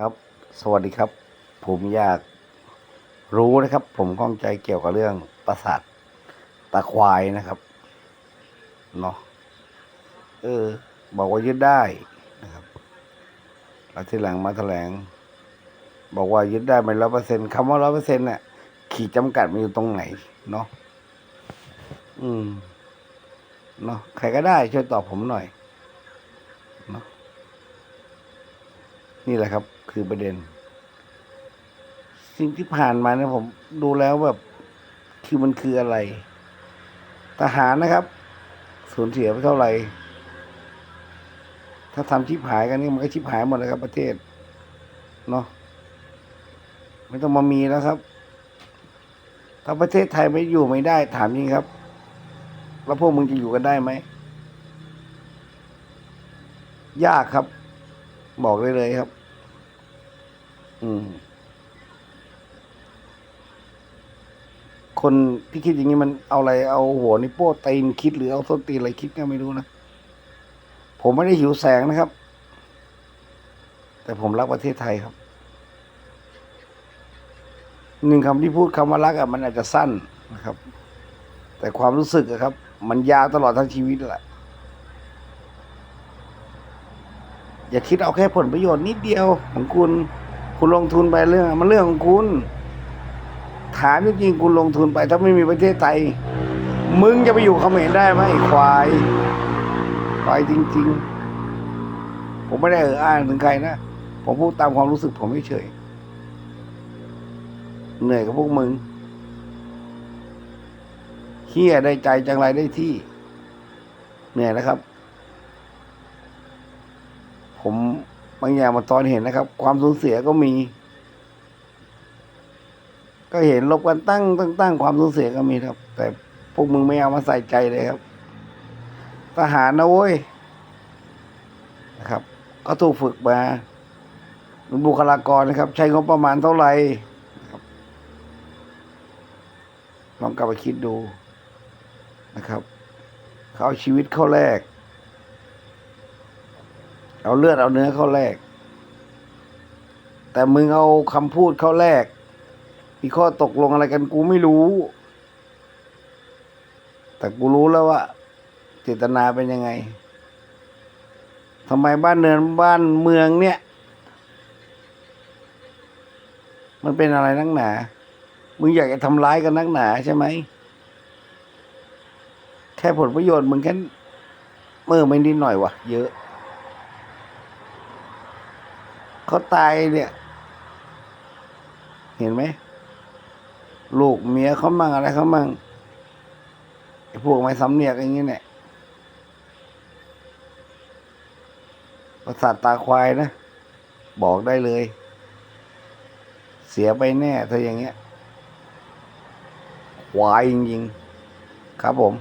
ครับ สวัสดีครับ ผมอยากรู้นะครับ ผมข้องใจเกี่ยวกับเรื่องประสาทตาควายนะครับ เนาะ เออ บอกว่ายึดได้นะครับแล้วทีหลังมาแถลง บอกว่ายึดได้ไม่ร้อยเปอร์เซ็นต์คำว่าร้อยเปอร์เซ็นต์น่ะ ขีดจำกัดมันอยู่ตรงไหน เนาะ อืม เนาะ ใครก็ได้ช่วยตอบผมหน่อย เนาะนี่แหละครับ คือประเด็น สิ่งที่ผ่านมาเนี่ยผมดูแล้วแบบคือมันคืออะไร ทหารนะครับ สูญเสียไปเท่าไหร่ ถ้าทำชิบหายกันนี่มันก็ชิบหายหมดเลยครับ ประเทศ เนาะไม่ต้องมามีแล้วครับ ถ้าประเทศไทยไม่อยู่ไม่ได้ ถามจริงครับ แล้วพวกมึงจะอยู่กันได้ไหม ยากครับ บอกได้เลยครับ คนที่คิดอย่างนี้มันเอาอะไรเอาหัวนิโป้ตีนคิดหรือเอาส้นตีนอะไรคิดก็ไม่รู้นะผมไม่ได้หิวแสงนะครับ แต่ผมรักประเทศไทยครับหนึ่งคำที่พูดคำว่ารักอะมันอาจจะสั้นนะครับ แต่ความรู้สึกอะครับ มันยาวตลอดทั้งชีวิตแหละอย่าคิดเอาแค่ผลประโยชน์นิดเดียวของคุณ คุณลงทุนไปเรื่อง มันเรื่องของคุณ ถามจริงๆคุณลงทุนไป ถ้าไม่มีประเทศไทย มึงจะไปอยู่เขมรได้ไหมควายควายจริง ๆ ผมไม่ได้เอ่ยอ้างถึงใครนะผมพูดตามความรู้สึกผมเฉยเหนื่อยกับพวกมึงเฮียได้ใจจังไรได้ที่ เหนื่อยนะครับ ผม บางอย่างมาตอนเห็นนะครับ ความสูญเสียก็มี ก็เห็นลบกันตั้งตั้งตั้งความสูญเสียก็มีครับ แต่พวกมึงไม่เอามาใส่ใจเลยครับ ทหารนะเว้ยนะครับ ก็ถูกฝึกมาเป็นบุคลากรนะครับ ใช้งบประมาณเท่าไหร่นะครับลองกลับไปคิดดูนะครับ เขาเอาชีวิตเข้าแลก เอาเลือดเอาเนื้อเข้าแลกแต่มึงเอาคำพูดเข้าแลกมีข้อตกลงอะไรกันกูไม่รู้ แต่กูรู้แล้วว่าเจตนาเป็นยังไงทำไมบ้านเนินบ้านเมืองเนี่ย มันเป็นอะไรนักหนา มึงอยากจะทำร้ายกันนักหนาใช่ไหม แค่ผลประโยชน์มึงแค่เมื่อไม่นิดหน่อยวะเยอะ เขาตายเนี่ย เห็นไหมลูกเมียเขามั่งอะไรเขามั่งไอ้พวกไม่สำเนียกอย่างนี้เนี่ยประสาทตาควายนะ บอกได้เลย เสียไปแน่ถ้าอย่างเงี้ยควายจริงๆครับผม